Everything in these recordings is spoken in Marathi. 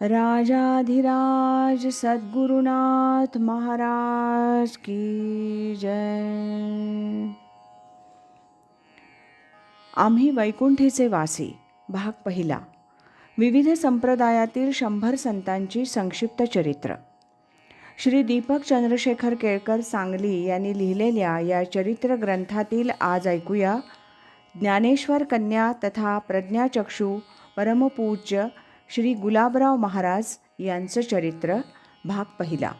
राजाधिराज सद्गुरुनाथ महाराज की जय। आम्ही वैकुंठीचे वासी भाग पहिला. विविध संप्रदायातील शंभर संतांची संक्षिप्त चरित्र. श्री दीपक चंद्रशेखर केळकर सांगली यांनी लिहिलेल्या या चरित्र ग्रंथातील आज ऐकूया ज्ञानेश्वर कन्या तथा प्रज्ञाचक्षू परमपूज्य श्री गुलाबराव महाराज यांचं चरित्र भाग पहिला.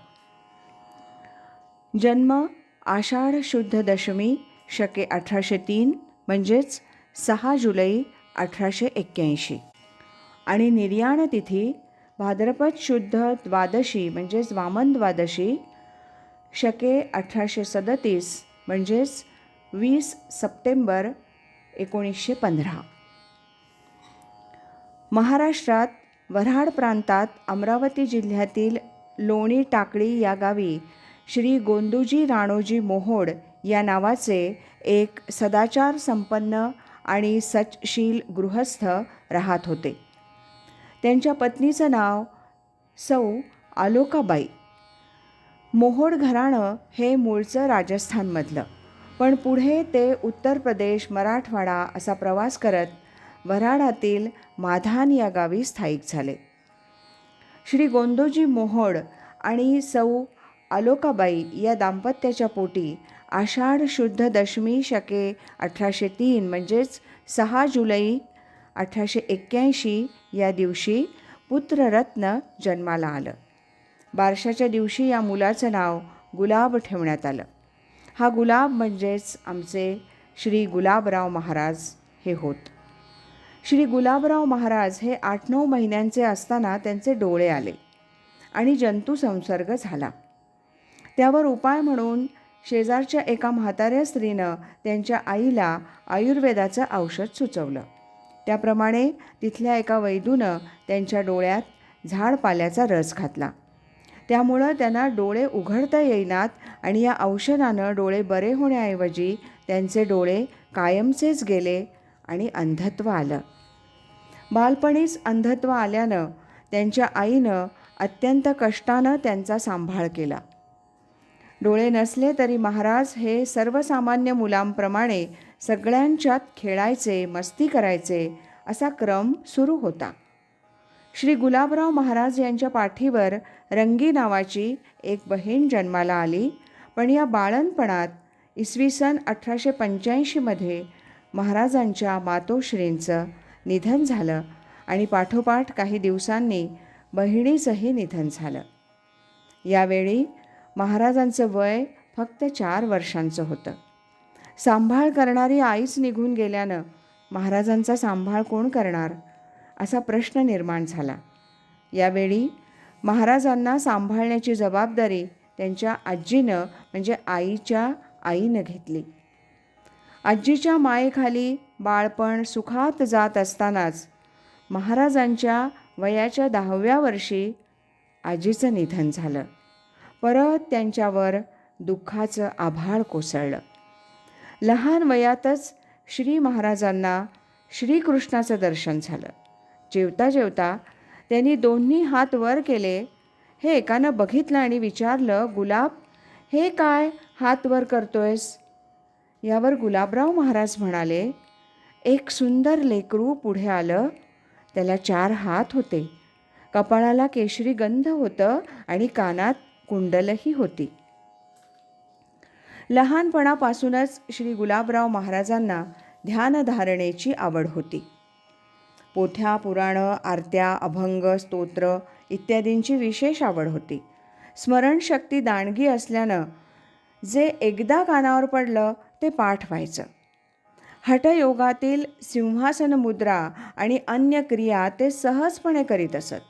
जन्म आषाढ शुद्ध दशमी शके अठराशे तीन म्हणजेच सहा जुलै अठराशे एक्क्याऐंशी. आणि निर्याण तिथी भाद्रपद शुद्ध द्वादशी म्हणजेच वामन द्वादशी शके अठराशे सदतीस म्हणजेच वीस सप्टेंबर एकोणीसशे पंधरा. महाराष्ट्रात वऱ्हाड प्रांतात अमरावती जिल्ह्यातील लोणी टाकळी या गावी श्री गोंदूजी राणोजी मोहोड या नावाचे एक सदाचार संपन्न आणि सचशील गृहस्थ राहत होते. त्यांच्या पत्नीचं नाव सौ आलोकाबाई. मोहोड घराणं हे मूळचं राजस्थानमधलं पण पुढे ते उत्तर प्रदेश मराठवाडा असा प्रवास करत वऱ्हाडातील माधान या गावी स्थायिक झाले. श्री गोंदोजी मोहोड आणि सौ आलोकाबाई या दाम्पत्याच्या पोटी आषाढ शुद्ध दशमी शके अठराशे तीन म्हणजेच सहा जुलै अठराशे एक्क्याऐंशी या दिवशी पुत्ररत्न जन्माला आलं. बारशाच्या दिवशी या मुलाचं नाव गुलाब ठेवण्यात आलं. हा गुलाब म्हणजेच आमचे श्री गुलाबराव महाराज हे होत. श्री गुलाबराव महाराज हे आठ नऊ महिन्यांचे असताना त्यांचे डोळे आले आणि जंतू संसर्ग झाला. त्यावर उपाय म्हणून शेजारच्या एका म्हाताऱ्या स्त्रीनं त्यांच्या आईला आयुर्वेदाचं औषध सुचवलं. त्याप्रमाणे तिथल्या एका वैदूनं त्यांच्या डोळ्यात झाडपाल्याचा रस घातला. त्यामुळं त्यांना डोळे उघडता येईनात आणि या औषधानं डोळे बरे होण्याऐवजी त्यांचे डोळे कायमचेच गेले आणि अंधत्व आलं. बालपणीच अंधत्व आल्यानं त्यांच्या आईनं अत्यंत कष्टानं त्यांचा सांभाळ केला. डोळे नसले तरी महाराज हे सर्वसामान्य मुलांप्रमाणे सगळ्यांच्यात खेळायचे मस्ती करायचे असा क्रम सुरू होता. श्री गुलाबराव महाराज यांच्या पाठीवर रंगी नावाची एक बहीण जन्माला आली पण या बाळणपणात इसवी सन अठराशे पंच्याऐंशीमध्ये महाराजांच्या मातोश्रींचं निधन झालं आणि पाठोपाठ काही दिवसांनी बहिणीचंही निधन झालं. यावेळी महाराजांचं वय फक्त चार वर्षांचं होतं. सांभाळ करणारी आईच निघून गेल्यानं महाराजांचा सांभाळ कोण करणार असा प्रश्न निर्माण झाला. यावेळी महाराजांना सांभाळण्याची जबाबदारी त्यांच्या आजीनं म्हणजे आईच्या आईनं घेतली. आजीच्या मायेखाली बाळपण सुखात जात असतानाच महाराजांच्या वयाच्या दहाव्या वर्षी आजीचं निधन झालं. परत त्यांच्यावर दुःखाचं आभाळ कोसळलं. लहान वयातच श्री महाराजांना श्रीकृष्णाचं दर्शन झालं. जेवता जेवता त्यांनी दोन्ही हात वर केले. हे एकानं बघितलं आणि विचारलं गुलाब हे काय हात वर करतोयस? यावर गुलाबराव महाराज म्हणाले एक सुंदर लेकरू पुढे आलं. त्याला चार हात होते. कपाळाला केशरी गंध होतं आणि कानात कुंडलही होती. लहानपणापासूनच श्री गुलाबराव महाराजांना ध्यानधारणेची आवड होती. पोथ्या पुराणं आरत्या अभंग स्तोत्र इत्यादींची विशेष आवड होती. स्मरणशक्ती दांडगी असल्यानं जे एकदा कानावर पडलं ते पाठ व्हायचं. हठयोगातील सिंहासन मुद्रा आणि अन्य क्रिया ते सहजपणे करीत असत.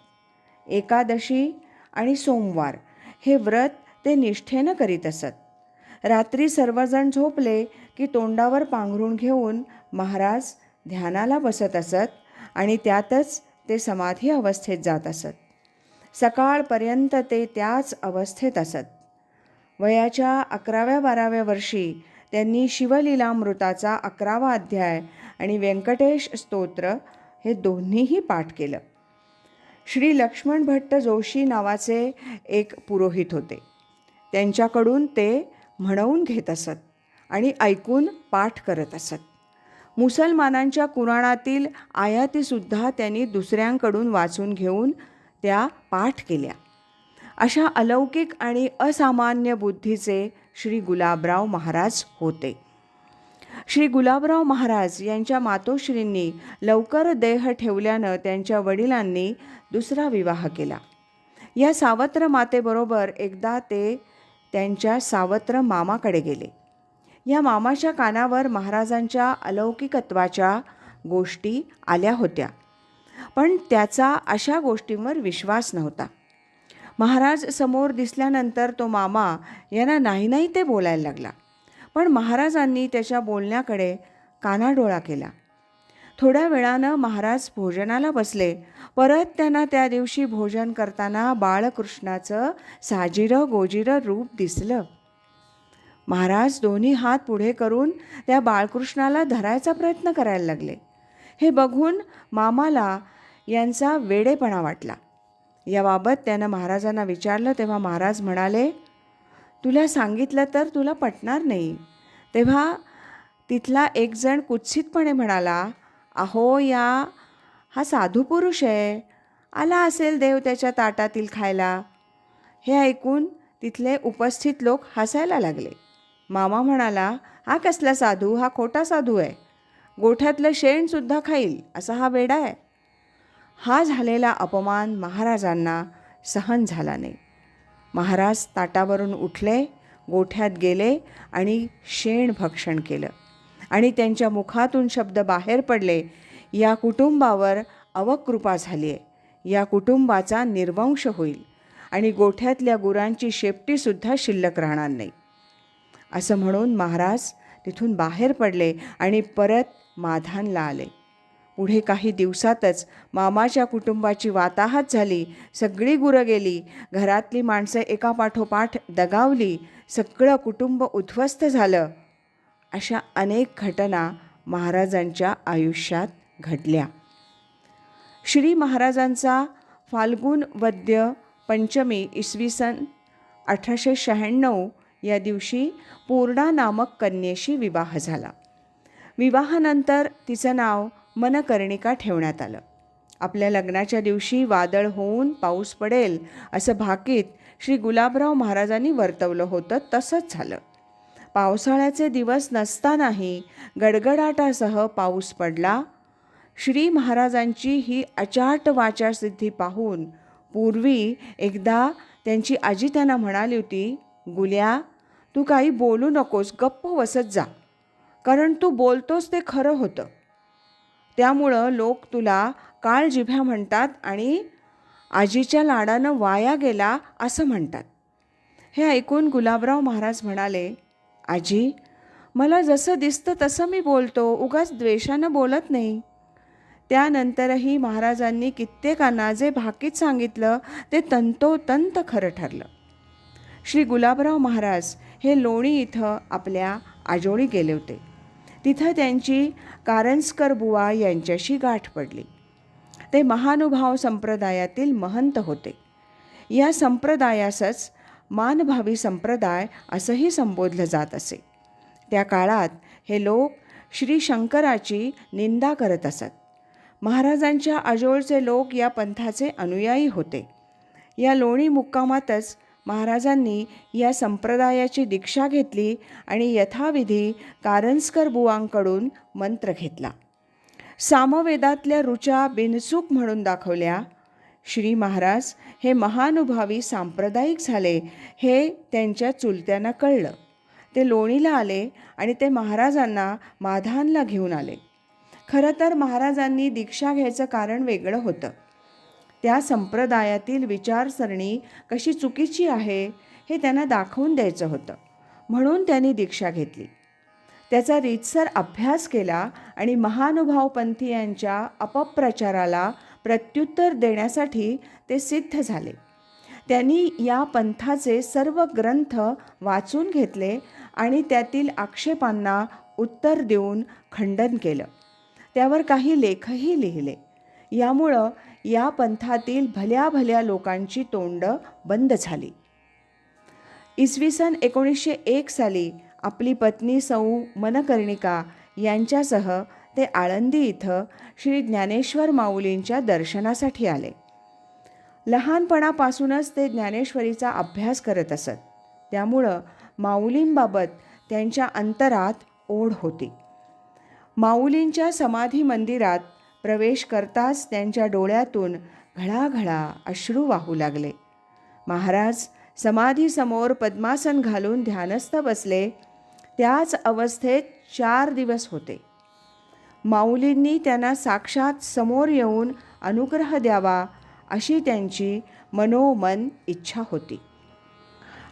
एकादशी आणि सोमवार हे व्रत ते निष्ठेनं करीत असत. रात्री सर्वजण झोपले की तोंडावर पांघरून घेऊन महाराज ध्यानाला बसत असत आणि त्यातच ते समाधी अवस्थेत जात असत. सकाळपर्यंत ते त्याच अवस्थेत असत. वयाच्या अकराव्या बाराव्या वर्षी त्यांनी शिवलीलामृताचा अकरावा अध्याय आणि व्यंकटेश स्तोत्र हे दोन्हीही पाठ केलं. श्री लक्ष्मण भट्ट जोशी नावाचे एक पुरोहित होते. त्यांच्याकडून ते म्हणवून घेत असत आणि ऐकून पाठ करत असत. मुसलमानांच्या कुराणातील आयातीसुद्धा त्यांनी दुसऱ्यांकडून वाचून घेऊन त्या पाठ केल्या. अशा अलौकिक आणि असामान्य बुद्धीचे श्री गुलाबराव महाराज होते. श्री गुलाबराव महाराज यांच्या मातोश्रींनी लवकर देह ठेवल्यानं त्यांच्या वडिलांनी दुसरा विवाह केला. या सावत्र मातेबरोबर एकदा ते त्यांच्या सावत्र मामाकडे गेले. या मामाच्या कानावर महाराजांच्या अलौकिकत्वाच्या गोष्टी आल्या होत्या. पण त्याचा अशा गोष्टींवर विश्वास नव्हता. महाराज समोर दिसल्यानंतर तो मामा यांना नाही नाही ते बोलायला लागला. पण महाराजांनी त्याच्या बोलण्याकडे कानाडोळा केला. थोड्या वेळानं महाराज भोजनाला बसले. परत त्यांना त्या दिवशी भोजन करताना बाळकृष्णाचं साजिरं गोजिरं रूप दिसलं. महाराज दोन्ही हात पुढे करून त्या बाळकृष्णाला धरायचा प्रयत्न करायला लागले. हे बघून मामाला यांचा वेडेपणा वाटला. याबाबत त्यानं महाराजांना विचारलं तेव्हा महाराज म्हणाले तुला सांगितलं तर तुला पटणार नाही. तेव्हा तिथला एकजण कुत्सितपणे म्हणाला अहो या हा साधू पुरुष आहे. आला असेल देव त्याच्या ताटातील खायला. हे ऐकून तिथले उपस्थित लोक हसायला लागले. मामा म्हणाला हा कसला साधू? हा खोटा साधू आहे. गोठ्यातलं शेणसुद्धा खाईल. असा हा वेडा आहे. हा झालेला अपमान महाराजांना सहन झाला नाही. महाराज ताटावरून उठले गोठ्यात गेले आणि शेण भक्षण केलं आणि त्यांच्या मुखातून शब्द बाहेर पडले या कुटुंबावर अवकृपा झाली आहे. या कुटुंबाचा निर्वंश होईल आणि गोठ्यातल्या गुरांची शेपटीसुद्धा शिल्लक राहणार नाही. असं म्हणून महाराज तिथून बाहेर पडले आणि परत माधानला आले. पुढे काही दिवसातच मामाच्या कुटुंबाची वाताहत झाली. सगळी गुरं गेली. घरातली माणसं एकापाठोपाठ दगावली. सगळं कुटुंब उद्ध्वस्त झालं. अशा अनेक घटना महाराजांच्या आयुष्यात घडल्या. श्री महाराजांचा फाल्गुन वद्य पंचमी इसवी सन अठराशे शहाण्णव या दिवशी पूर्णा नामक कन्येशी विवाह झाला. विवाहानंतर तिचं नाव मनकर्णिका ठेवण्यात आलं. आपल्या लग्नाच्या दिवशी वादळ होऊन पाऊस पडेल असं भाकीत श्री गुलाबराव महाराजांनी वर्तवलं होतं तसंच झालं. पावसाळ्याचे दिवस नसतानाही गडगडाटासह पाऊस पडला. श्री महाराजांची ही अचाट वाचासिद्धी पाहून पूर्वी एकदा त्यांची आजी त्यांना म्हणाली होती गुल्या तू काही बोलू नकोस गप्प वसत जा. कारण तू बोलतोस ते खरं होतं. त्यामुळं लोक तुला काळजिभ्या म्हणतात आणि आजीच्या लाडानं वाया गेला असं म्हणतात. हे ऐकून गुलाबराव महाराज म्हणाले आजी मला जसं दिसतं तसं मी बोलतो उगाच द्वेषानं बोलत नाही. त्यानंतरही महाराजांनी कित्येकांना जे भाकीत सांगितलं ते तंतोतंत खरं ठरलं. श्री गुलाबराव महाराज हे लोणी इथं आपल्या आजोळी गेले होते. तिथं त्यांची कारंजकर बुवा यांच्याशी गाठ पडली. ते महानुभाव संप्रदायातील महंत होते. या संप्रदायासच मानभावी संप्रदाय असंही संबोधलं जात असे. त्या काळात हे लोक श्री शंकराची निंदा करत असत. महाराजांच्या अजोळचे लोक या पंथाचे अनुयायी होते. या लोणी मुक्कामातच महाराजांनी या संप्रदायाची दीक्षा घेतली आणि यथाविधी कारंजकर बुवांकडून मंत्र घेतला. सामवेदातल्या ऋचा बिनचूक म्हणून दाखवल्या श्री महाराज हे महानुभावी सांप्रदायिक झाले हे त्यांच्या चुलत्यांना कळलं. ते लोणीला आले आणि ते महाराजांना माधानला घेऊन आले. खरं तर महाराजांनी दीक्षा घ्यायचं कारण वेगळं होतं. त्या संप्रदायातील विचारसरणी कशी चुकीची आहे हे त्यांना दाखवून द्यायचं होतं. म्हणून त्यांनी दीक्षा घेतली. त्याचा रीतसर अभ्यास केला आणि महानुभावपंथीयांच्या अपप्रचाराला प्रत्युत्तर देण्यासाठी ते सिद्ध झाले. त्यांनी या पंथाचे सर्व ग्रंथ वाचून घेतले आणि त्यातील आक्षेपांना उत्तर देऊन खंडन केलं. त्यावर काही लेखही लिहिले. यामुळं या पंथातील भल्या भल्या लोकांची तोंड बंद झाली. इसवी सन एकोणीसशे एक साली आपली पत्नी सौ मनकर्णिका यांच्यासह ते आळंदी इथं श्री ज्ञानेश्वर माऊलींच्या दर्शनासाठी आले. लहानपणापासूनच ते ज्ञानेश्वरीचा अभ्यास करत असत. त्यामुळं माऊलींबाबत त्यांच्या अंतरात ओढ होती. माऊलींच्या समाधी मंदिरात प्रवेश करताच त्यांच्या डोळ्यातून घळाघळा अश्रू वाहू लागले. महाराज समाधीसमोर पद्मासन घालून ध्यानस्थ बसले. त्याच अवस्थेत चार दिवस होते. माऊलींनी त्यांना साक्षात समोर येऊन अनुग्रह द्यावा अशी त्यांची मनोमन इच्छा होती.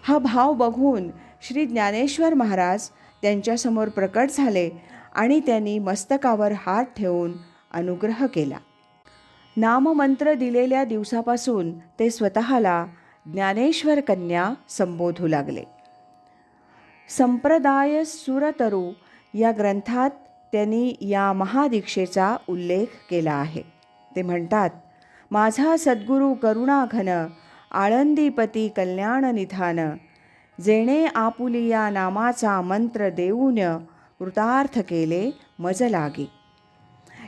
हा भाव बघून श्री ज्ञानेश्वर महाराज त्यांच्यासमोर प्रकट झाले आणि त्यांनी मस्तकावर हात ठेवून अनुग्रह केला. नाममंत्र दिलेल्या दिवसापासून ते स्वतःला ज्ञानेश्वर कन्या संबोधू लागले. संप्रदाय सुरतरू या ग्रंथात त्यांनी या महादीक्षेचा उल्लेख केला आहे. ते म्हणतात माझा सद्गुरू करुणाघन आळंदीपती कल्याण निधान जेणे आपुलिया नामाचा मंत्र देऊन कृतार्थ केले मज लागी.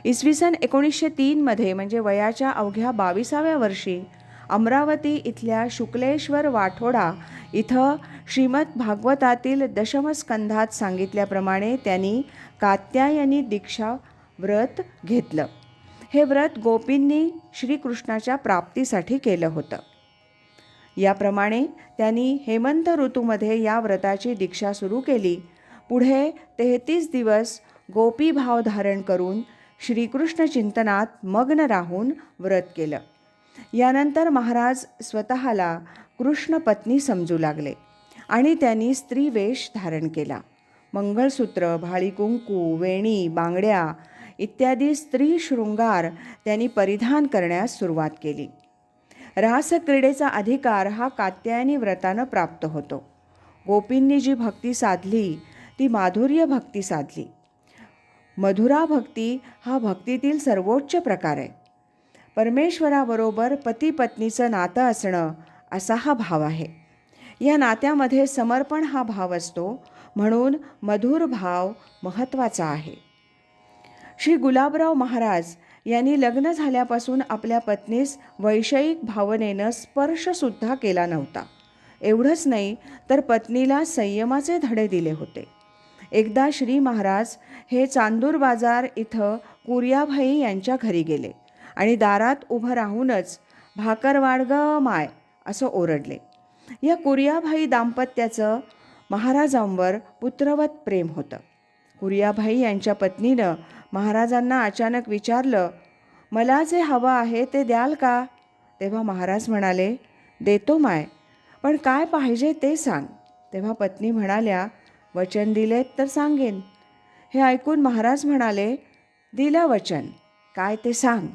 इसवी सन एकोणीसशे तीनमध्ये म्हणजे वयाच्या अवघ्या बावीसाव्या वर्षी अमरावती इथल्या शुक्लेश्वर वाठोडा इथं श्रीमद भागवतातील दशमस्कंधात सांगितल्याप्रमाणे त्यांनी कात्यायनी दीक्षा व्रत घेतलं. हे व्रत गोपींनी श्रीकृष्णाच्या प्राप्तीसाठी केलं होतं. याप्रमाणे त्यांनी हेमंत ऋतूमध्ये या व्रताची दीक्षा सुरू केली. पुढे तेहतीस दिवस गोपी भाव धारण करून श्रीकृष्ण चिंतनात मग्न राहून व्रत केलं. यानंतर महाराज स्वतःला कृष्ण पत्नी समजू लागले आणि त्यांनी स्त्रीवेश धारण केला. मंगळसूत्र भाळी कुंकू वेणी बांगड्या इत्यादी स्त्री शृंगार त्यांनी परिधान करण्यास सुरुवात केली. रासक्रीडेचा अधिकार हा कात्यायनी व्रतानं प्राप्त होतो. गोपींनी जी भक्ती साधली ती माधुर्य भक्ती साधली. मधुरा भक्ती हा भक्तीतील सर्वोच्च प्रकार आहे. परमेश्वराबरोबर पती पत्नीचं नातं असणं असा हा भाव आहे. या नात्यामध्ये समर्पण हा भाव असतो म्हणून मधुर भाव महत्त्वाचा आहे. श्री गुलाबराव महाराज यांनी लग्न झाल्यापासून आपल्या पत्नीस वैषयिक भावनेनं स्पर्शसुद्धा केला नव्हता. एवढंच नाही तर पत्नीला संयमाचे धडे दिले होते. एकदा श्री महाराज हे चांदूर बाजार इथं कुर्याभाई यांच्या घरी गेले आणि दारात उभं राहूनच भाकरवाड ग माय असं ओरडले. या कुर्याभाई दाम्पत्याचं महाराजांवर पुत्रवत प्रेम होतं. कुर्याभाई यांच्या पत्नीनं महाराजांना अचानक विचारलं मला जे हवं आहे ते द्याल का? तेव्हा महाराज म्हणाले देतो माय पण काय पाहिजे ते सांग. तेव्हा पत्नी म्हणाल्या वचन दिलेत तर सांगेन. हे ऐकून महाराज म्हणाले दिलं वचन. काय ते सांग.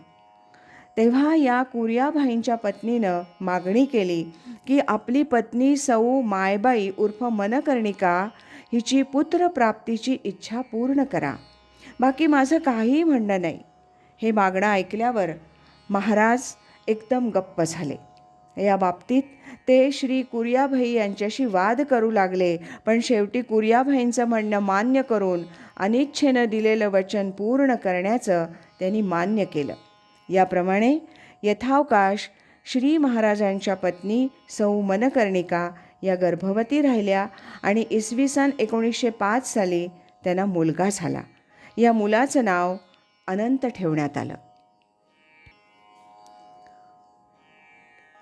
तेव्हा या कुर्याभाईंच्या पत्नीनं मागणी केली की आपली पत्नी सौ मायबाई उर्फ मनकर्णिका हिची पुत्रप्राप्तीची इच्छा पूर्ण करा. बाकी माझं काहीही म्हणणं नाही. हे मागणं ऐकल्यावर महाराज एकदम गप्प झाले. या बाबतीत ते श्री कुर्याभाई यांच्याशी वाद करू लागले. पण शेवटी कुर्याभाईंचं म्हणणं मान्य करून अनिच्छेनं दिलेलं वचन पूर्ण करण्याचं त्यांनी मान्य केलं. याप्रमाणे यथावकाश श्री महाराजांच्या पत्नी सौ मनकर्णिका या गर्भवती राहिल्या आणि इसवी सन एकोणीसशे पाच साली त्यांना मुलगा झाला. या मुलाचं नाव अनंत ठेवण्यात आलं.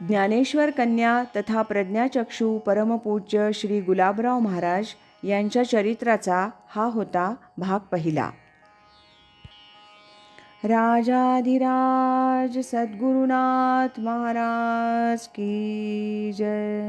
ज्ञानेश्वर कन्या तथा प्रज्ञाचक्षू परमपूज्य श्री गुलाबराव महाराज यांच्या चरित्राचा हा होता भाग पहिला. राजाधिराज सद्गुरुनाथ महाराज की जय.